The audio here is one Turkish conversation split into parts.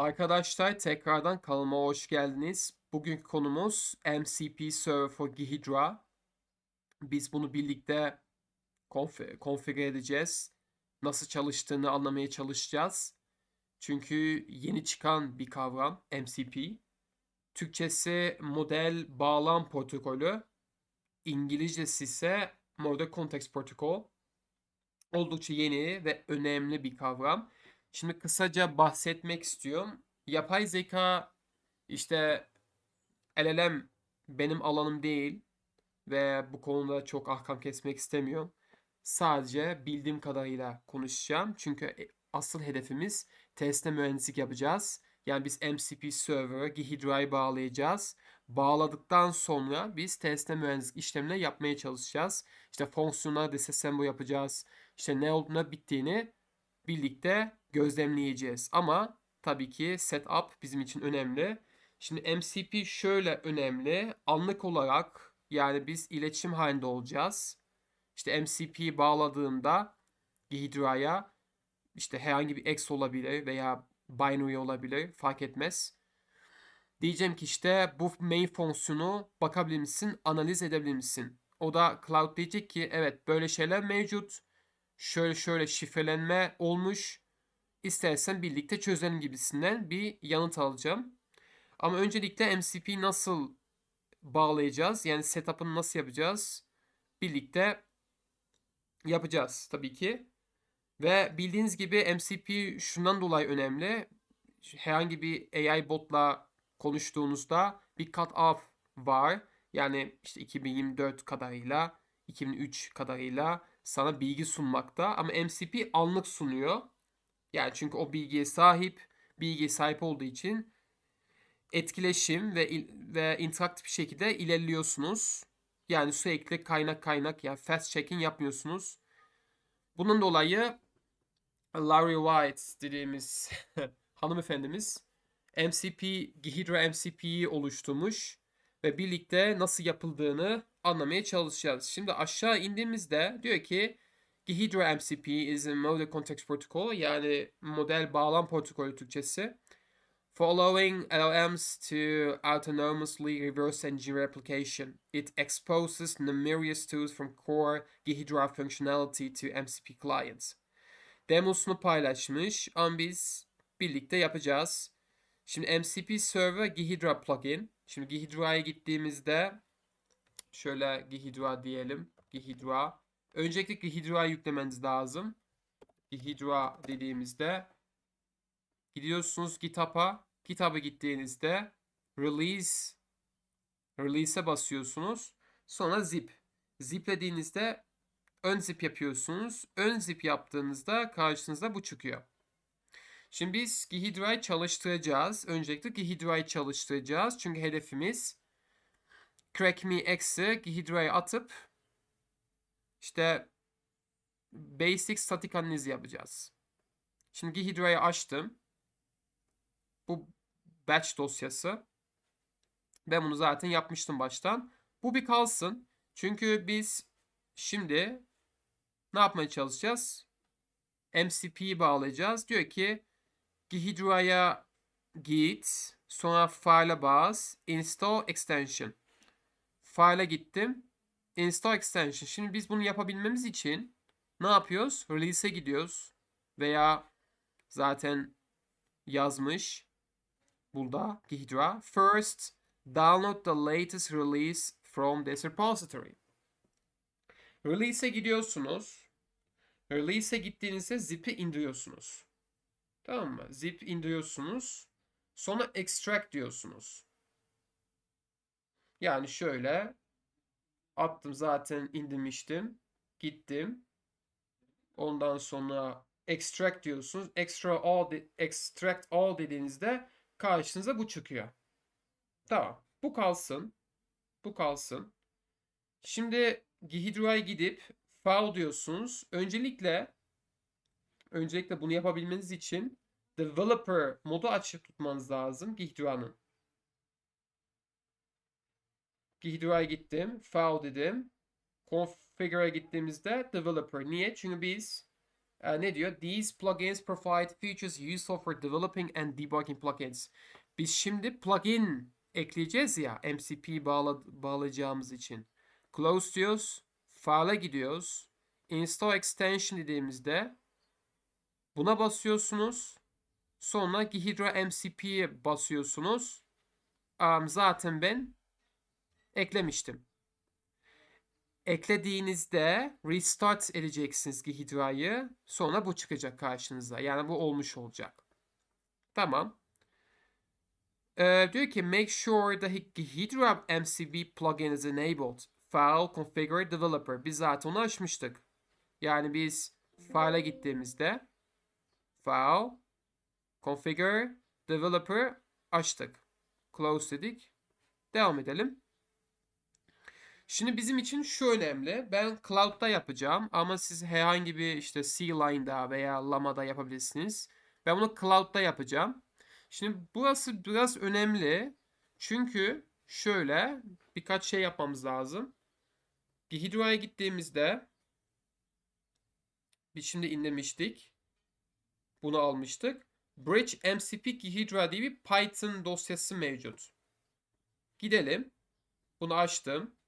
Arkadaşlar tekrardan kanalıma hoş geldiniz. Bugünkü konumuz MCP Server for Ghidra. Biz bunu birlikte konf- konfigüre edeceğiz. Nasıl çalıştığını anlamaya çalışacağız. Çünkü yeni çıkan bir kavram MCP. Türkçesi model bağlam protokolü. İngilizcesi ise Model Context Protocol. Oldukça yeni ve önemli bir kavram. Şimdi kısaca bahsetmek istiyorum. Yapay zeka işte LLM benim alanım değil ve bu konuda çok ahkam kesmek istemiyorum. Sadece bildiğim kadarıyla konuşacağım. Çünkü e, asıl hedefimiz testte mühendislik yapacağız. Yani biz MCP server'a Gihidra'yı bağlayacağız. Bağladıktan sonra biz testte mühendislik işlemine yapmaya çalışacağız. İşte fonksiyonlar disassemble yapacağız. İşte ne olduğuna bittiğini birlikte gözlemleyeceğiz. Ama tabii ki setup bizim için önemli. Şimdi MCP şöyle önemli. Anlık olarak yani biz iletişim halinde olacağız. İşte MCP'yi bağladığımda Gihidra'ya işte herhangi bir X olabilir veya binary olabilir fark etmez. Diyeceğim ki işte bu main fonksiyonu bakabilir misin, analiz edebilir misin? O da Cloud diyecek ki evet böyle şeyler mevcut. Şöyle şöyle şifrelenme olmuş. İstersen birlikte çözelim gibisinden bir yanıt alacağım. Ama öncelikle MCP nasıl bağlayacağız? Yani setup'ını nasıl yapacağız? Birlikte yapacağız tabii ki. Ve bildiğiniz gibi MCP şundan dolayı önemli. Herhangi bir AI botla konuştuğunuzda bir cut off var. Yani işte 2024 kadarıyla, 2003 kadarıyla sana bilgi sunmakta. Ama MCP anlık sunuyor. Yani çünkü o bilgiye sahip, bilgiye sahip olduğu için etkileşim ve ve interaktif bir şekilde ilerliyorsunuz. Yani sürekli kaynak kaynak yani fast checking yapmıyorsunuz. Bunun dolayı Larry White dediğimiz hanımefendimiz MCP, Gihidra MCP'yi oluşturmuş ve birlikte nasıl yapıldığını anlamaya çalışacağız. Şimdi aşağı indiğimizde diyor ki Gihidra MCP is a model context protocol yani model bağlam protokolü Türkçesi. For allowing LLMs to autonomously reverse engineer application, it exposes numerous tools from core Gihidra functionality to MCP clients. Demosunu paylaşmış ama biz birlikte yapacağız. Şimdi MCP Server Gihidra plugin. Şimdi Gihidra'ya gittiğimizde şöyle Gihidra diyelim. Gihidra. Öncelikle Gihidra'yı yüklemeniz lazım. Gihidra dediğimizde gidiyorsunuz GitHub'a. GitHub'a gittiğinizde release release'e basıyorsunuz. Sonra zip. Ziplediğinizde ön zip yapıyorsunuz. Ön zip yaptığınızda karşınıza bu çıkıyor. Şimdi biz Gihidra'yı çalıştıracağız. Öncelikle Gihidra'yı çalıştıracağız. Çünkü hedefimiz Crack Me X'i Gihidra'ya atıp işte basic statik analiz yapacağız. Şimdi Gihidra'yı açtım. Bu batch dosyası. Ben bunu zaten yapmıştım baştan. Bu bir kalsın. Çünkü biz şimdi ne yapmaya çalışacağız? MCP'yi bağlayacağız. Diyor ki Gihidra'ya git. Sonra file'a bas. Install extension. File'a gittim. Install extension. Şimdi biz bunu yapabilmemiz için ne yapıyoruz? Release'e gidiyoruz. Veya zaten yazmış burada Gihidra. First, download the latest release from this repository. Release'e gidiyorsunuz. Release'e gittiğinizde zip'i indiriyorsunuz. Tamam mı? Zip indiriyorsunuz. Sonra extract diyorsunuz. Yani şöyle attım zaten indirmiştim. Gittim. Ondan sonra extract diyorsunuz. Extra all de- extract all dediğinizde karşınıza bu çıkıyor. Tamam. Bu kalsın. Bu kalsın. Şimdi Gihidra'ya gidip file diyorsunuz. Öncelikle öncelikle bunu yapabilmeniz için developer modu açık tutmanız lazım Gihidra'nın. Gihidra'ya gittim. File dedim. Configure'a gittiğimizde developer. Niye? Çünkü biz Ee, ne diyor? These plugins provide features useful for developing and debugging plugins. Biz şimdi plugin ekleyeceğiz ya MCP bağla bağlayacağımız için. Close diyoruz. File'a gidiyoruz. Install extension dediğimizde buna basıyorsunuz. Sonra Gihidra MCP'ye basıyorsunuz. Um, zaten ben eklemiştim. Eklediğinizde restart edeceksiniz Gihidra'yı. Sonra bu çıkacak karşınıza. Yani bu olmuş olacak. Tamam. Ee, diyor ki make sure the Gihidra MCP plugin is enabled. File configure developer. Biz zaten onu açmıştık. Yani biz file'a gittiğimizde file configure developer açtık. Close dedik. Devam edelim. Şimdi bizim için şu önemli. Ben Cloud'da yapacağım ama siz herhangi bir işte C-Line'da veya Lama'da yapabilirsiniz. Ben bunu Cloud'da yapacağım. Şimdi burası biraz önemli. Çünkü şöyle birkaç şey yapmamız lazım. Gihidra'ya gittiğimizde biz şimdi inlemiştik. Bunu almıştık. Bridge MCP Gihidra diye bir Python dosyası mevcut. Gidelim. Bunu açtım.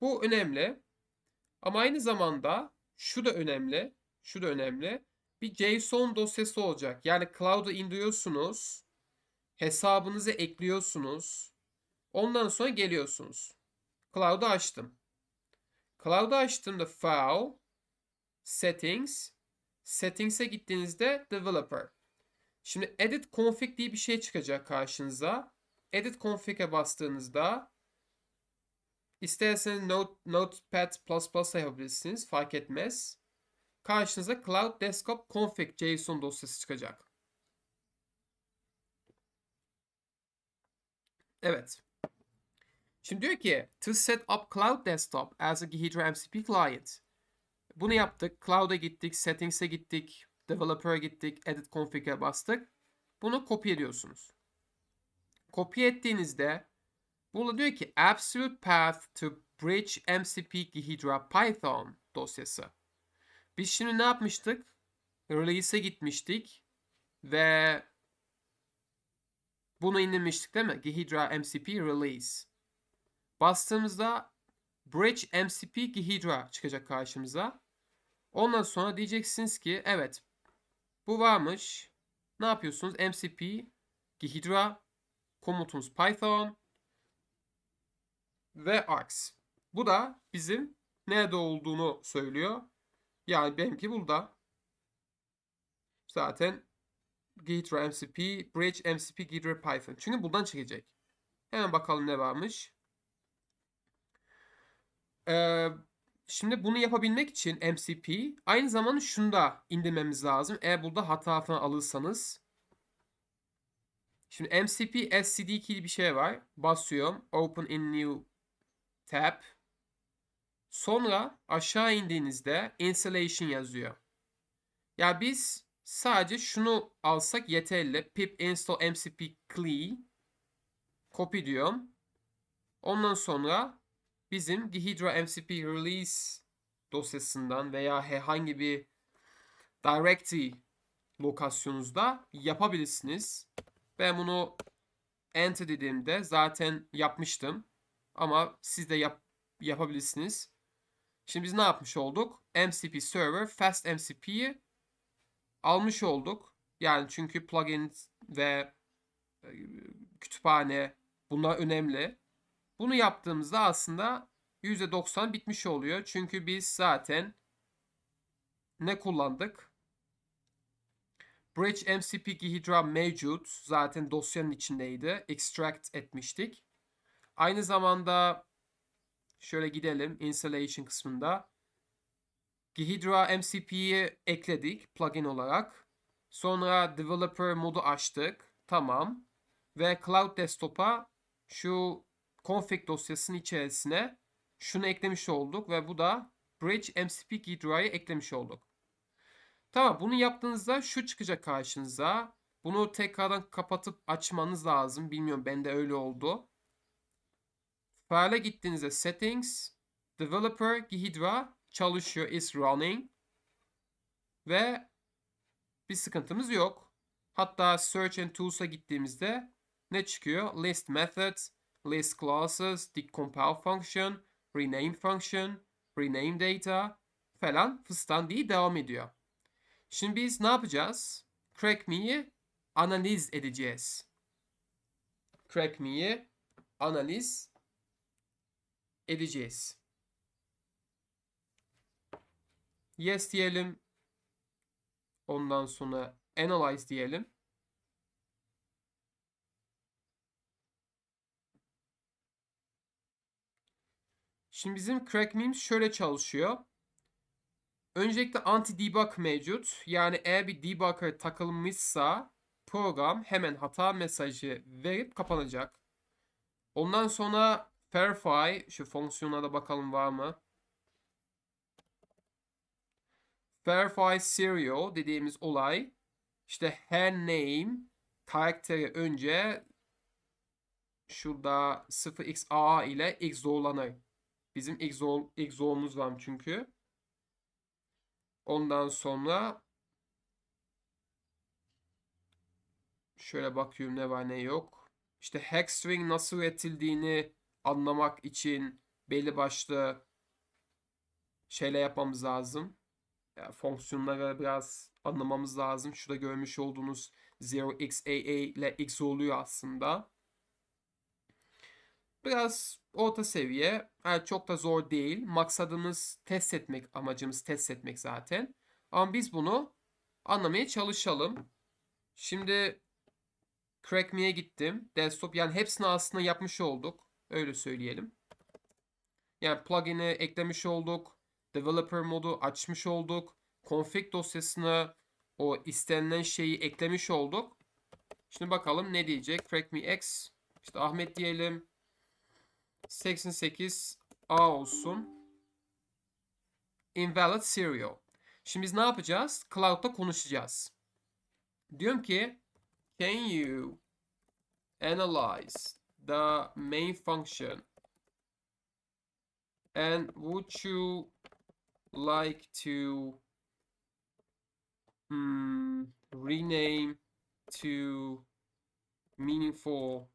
Bu önemli. Ama aynı zamanda şu da önemli. Şu da önemli. Bir JSON dosyası olacak. Yani cloud'a indiriyorsunuz. Hesabınızı ekliyorsunuz. Ondan sonra geliyorsunuz. Cloud'u açtım. Cloud'u açtığımda File, Settings, Settings'e gittiğinizde Developer. Şimdi Edit Config diye bir şey çıkacak karşınıza. Edit Config'e bastığınızda isterseniz Note, Notepad++ yapabilirsiniz. Fark etmez. Karşınıza Cloud Desktop Config JSON dosyası çıkacak. Evet. Şimdi diyor ki to set up Cloud Desktop as a Gihidra MCP client. Bunu yaptık. Cloud'a gittik, Settings'e gittik, Developer'a gittik, Edit Config'e bastık. Bunu kopya ediyorsunuz. Kopya ettiğinizde burada diyor ki Absolute Path to Bridge MCP Gihidra Python dosyası. Biz şimdi ne yapmıştık? Release'e gitmiştik ve bunu indirmiştik değil mi? Gihidra MCP Release. Bastığımızda Bridge MCP Gihidra çıkacak karşımıza. Ondan sonra diyeceksiniz ki evet bu varmış. Ne yapıyorsunuz? MCP Gihidra komutumuz Python ve Arcs. Bu da bizim nerede olduğunu söylüyor. Yani benimki burada. Zaten Gihidra MCP, Bridge MCP Gihidra Python. Çünkü buradan çekecek. Hemen bakalım ne varmış. Ee, şimdi bunu yapabilmek için MCP aynı zamanda şunu da indirmemiz lazım. Eğer burada hata falan alırsanız. Şimdi MCP SCD key bir şey var. Basıyorum. Open in new tab. Sonra aşağı indiğinizde installation yazıyor. Ya biz sadece şunu alsak yeterli. pip install mcp cli copy diyorum. Ondan sonra bizim Gihidra MCP release dosyasından veya herhangi bir directory lokasyonunuzda yapabilirsiniz. Ben bunu enter dediğimde zaten yapmıştım. Ama siz de yap, yapabilirsiniz. Şimdi biz ne yapmış olduk? MCP server fast MCP'yi almış olduk. Yani çünkü plugin ve e, kütüphane bunlar önemli. Bunu yaptığımızda aslında %90 bitmiş oluyor. Çünkü biz zaten ne kullandık? Bridge MCP Gihidra mevcut. Zaten dosyanın içindeydi. Extract etmiştik. Aynı zamanda şöyle gidelim installation kısmında. Gihidra MCP'yi ekledik plugin olarak. Sonra developer modu açtık. Tamam. Ve Cloud Desktop'a şu config dosyasının içerisine şunu eklemiş olduk ve bu da Bridge MCP Gihidra'yı eklemiş olduk. Tamam bunu yaptığınızda şu çıkacak karşınıza. Bunu tekrardan kapatıp açmanız lazım. Bilmiyorum bende öyle oldu. File'a gittiğinizde Settings, Developer, Gihidra çalışıyor, is running. Ve bir sıkıntımız yok. Hatta Search and Tools'a gittiğimizde ne çıkıyor? List methods, list classes, decompile function, rename function, rename data falan fıstan diye devam ediyor. Şimdi biz ne yapacağız? Crack me'yi analiz edeceğiz. Crack me'yi analiz edeceğiz. Yes diyelim. Ondan sonra analyze diyelim. Şimdi bizim crack memes şöyle çalışıyor. Öncelikle anti-debug mevcut. Yani eğer bir debugger takılmışsa program hemen hata mesajı verip kapanacak. Ondan sonra verify şu fonksiyona da bakalım var mı? Verify serial dediğimiz olay işte her name karakteri önce şurada 0xa ile XOR'lanır. Bizim XOR, XOR'umuz var çünkü. Ondan sonra şöyle bakıyorum ne var ne yok. İşte hex string nasıl üretildiğini anlamak için belli başlı şeyler yapmamız lazım. Yani fonksiyonları biraz anlamamız lazım. Şurada görmüş olduğunuz 0xaa ile x oluyor aslında. Biraz orta seviye. Yani çok da zor değil. Maksadımız test etmek, amacımız test etmek zaten. Ama biz bunu anlamaya çalışalım. Şimdi Crack Me'ye gittim. Desktop yani hepsini aslında yapmış olduk. Öyle söyleyelim. Yani plugin'i eklemiş olduk. Developer modu açmış olduk. Config dosyasına o istenilen şeyi eklemiş olduk. Şimdi bakalım ne diyecek. Crack Me X. İşte Ahmet diyelim. 88 A olsun. Invalid serial. Şimdi biz ne yapacağız? Cloud'da konuşacağız. Diyorum ki can you analyze the main function and would you like to hmm, rename to meaningful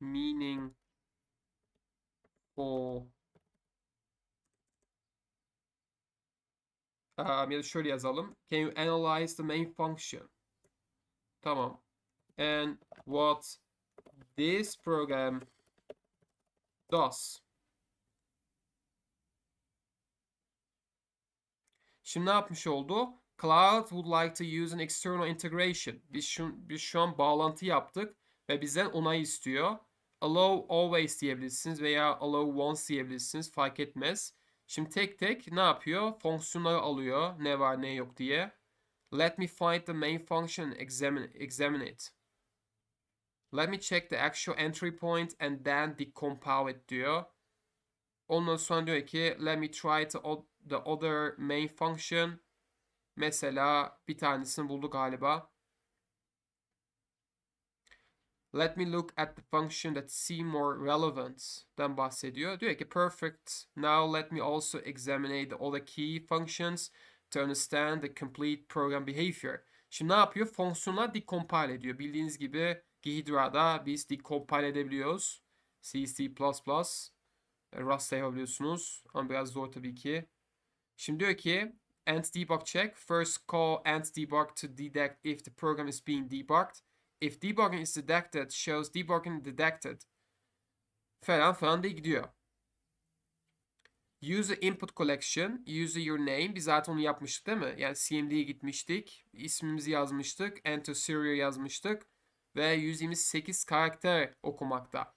meaning for um, ya da şöyle yazalım. Can you analyze the main function? Tamam. And what this program does. Şimdi ne yapmış oldu? Cloud would like to use an external integration. Biz şu, biz şu an bağlantı yaptık ve bizden onay istiyor. Allow always diyebilirsiniz veya allow once diyebilirsiniz. Fark etmez. Şimdi tek tek ne yapıyor? Fonksiyonları alıyor. Ne var ne yok diye. Let me find the main function examine, examine it. Let me check the actual entry point and then decompile it diyor. Ondan sonra diyor ki let me try to the other main function. Mesela bir tanesini buldu galiba. Let me look at the function that seem more relevant den bahsediyor. Diyor ki perfect. Now let me also examine the other key functions to understand the complete program behavior. Şimdi ne yapıyor? Fonksiyonlar decompile ediyor. Bildiğiniz gibi Ghidra'da biz decompile edebiliyoruz. C, C++, Rust'ta yapabiliyorsunuz. Ama biraz zor tabii ki. Şimdi diyor ki ant debug check. First call ant debug to detect if the program is being debugged. If debugging is detected, shows debugging detected. Falan falan diye gidiyor. User input collection, user your name. Biz zaten onu yapmıştık değil mi? Yani CMD'ye gitmiştik. ismimizi yazmıştık. Enter serial yazmıştık. Ve 128 karakter okumakta.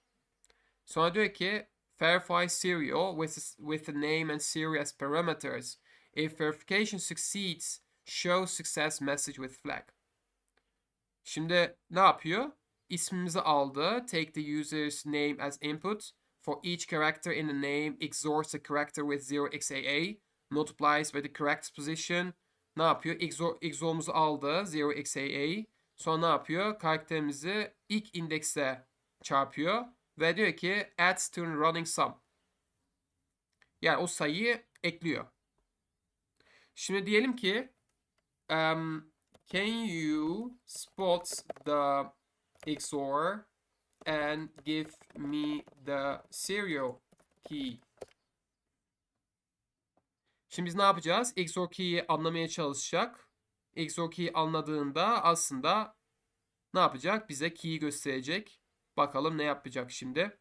Sonra diyor ki verify serial with, with the name and serial as parameters. If verification succeeds, show success message with flag. Şimdi ne yapıyor? İsmimizi aldı. Take the user's name as input. For each character in the name, XORs the character with 0xAA. Multiplies by the correct position. Ne yapıyor? XOR, XOR'umuzu aldı. 0xAA. Sonra ne yapıyor? Karakterimizi ilk indekse çarpıyor. Ve diyor ki adds to running sum. Yani o sayıyı ekliyor. Şimdi diyelim ki Um, can you spot the XOR and give me the serial key? Şimdi biz ne yapacağız? XOR key'i anlamaya çalışacak. XOR key'i anladığında aslında ne yapacak? Bize key'i gösterecek. Bakalım ne yapacak şimdi.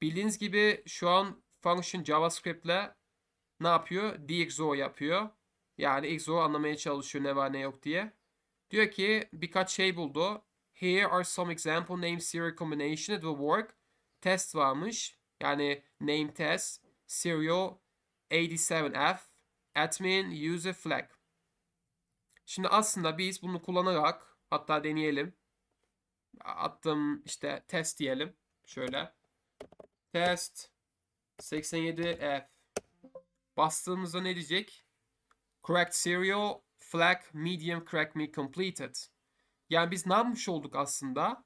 Bildiğiniz gibi şu an function JavaScript'le ne yapıyor? DXOR yapıyor. Yani XOR anlamaya çalışıyor ne var ne yok diye. Diyor ki birkaç şey buldu. Here are some example name serial combination that will work. Test varmış. Yani name test. Serial 87F. Admin user flag. Şimdi aslında biz bunu kullanarak hatta deneyelim. Attım işte test diyelim. Şöyle. Test 87F. Bastığımızda ne diyecek? Correct serial flag medium crack me completed. Yani biz ne yapmış olduk aslında?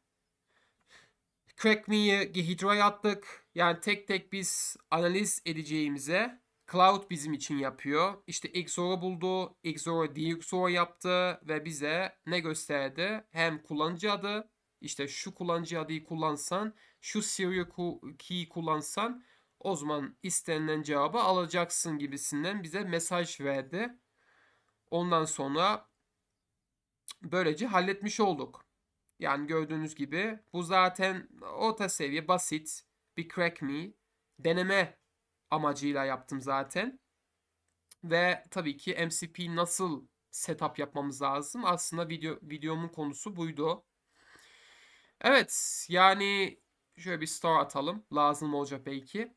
Crack me'yi Gihidra'ya attık. Yani tek tek biz analiz edeceğimize Cloud bizim için yapıyor. İşte XOR'u buldu. XOR DXOR yaptı ve bize ne gösterdi? Hem kullanıcı adı, işte şu kullanıcı adıyı kullansan, şu serial key kullansan o zaman istenilen cevabı alacaksın gibisinden bize mesaj verdi. Ondan sonra böylece halletmiş olduk. Yani gördüğünüz gibi bu zaten orta seviye basit bir crack me deneme amacıyla yaptım zaten. Ve tabii ki MCP nasıl setup yapmamız lazım. Aslında video videomun konusu buydu. Evet yani şöyle bir star atalım. Lazım olacak belki.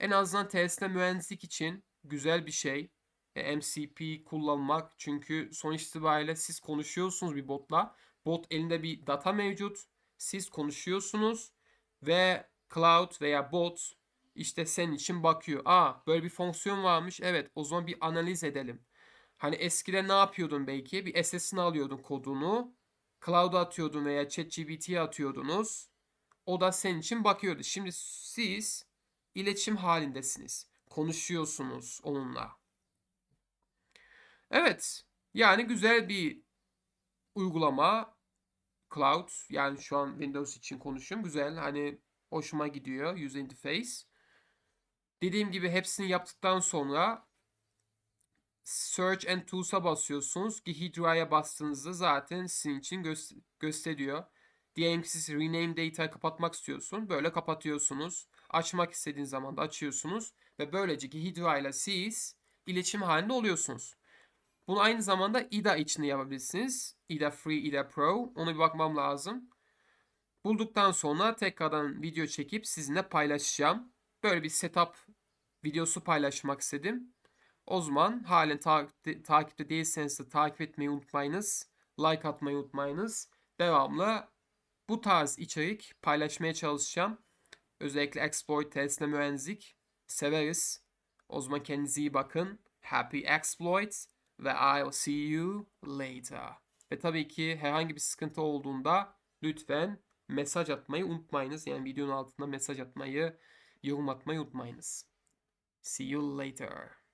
En azından TSN mühendislik için güzel bir şey. E, MCP kullanmak. Çünkü sonuç itibariyle siz konuşuyorsunuz bir botla. Bot elinde bir data mevcut. Siz konuşuyorsunuz ve cloud veya bot işte senin için bakıyor. Aa böyle bir fonksiyon varmış. Evet o zaman bir analiz edelim. Hani eskiden ne yapıyordun belki? Bir SS'ini alıyordun kodunu. Cloud'a atıyordun veya ChatGPT'ye atıyordunuz. O da senin için bakıyordu. Şimdi siz iletişim halindesiniz. Konuşuyorsunuz onunla. Evet. Yani güzel bir uygulama. Cloud. Yani şu an Windows için konuşuyorum. Güzel. Hani hoşuma gidiyor. User interface. Dediğim gibi hepsini yaptıktan sonra Search and Tools'a basıyorsunuz. Gihidra'ya bastığınızda zaten sizin için gö gösteriyor. Diyelim ki siz rename data'yı kapatmak istiyorsun. Böyle kapatıyorsunuz. Açmak istediğiniz zaman da açıyorsunuz. Ve böylece Gihidra ile siz iletişim halinde oluyorsunuz. Bunu aynı zamanda IDA için de yapabilirsiniz. IDA Free, IDA Pro. Ona bir bakmam lazım. Bulduktan sonra tekrardan video çekip sizinle paylaşacağım. Böyle bir setup videosu paylaşmak istedim. O zaman halen ta takipte değilseniz de takip etmeyi unutmayınız. Like atmayı unutmayınız. Devamlı bu tarz içerik paylaşmaya çalışacağım. Özellikle exploit testine mühendislik severiz. O zaman kendinize iyi bakın. Happy exploits ve I'll see you later. Ve tabii ki herhangi bir sıkıntı olduğunda lütfen mesaj atmayı unutmayınız. Yani videonun altında mesaj atmayı, yorum atmayı unutmayınız. See you later.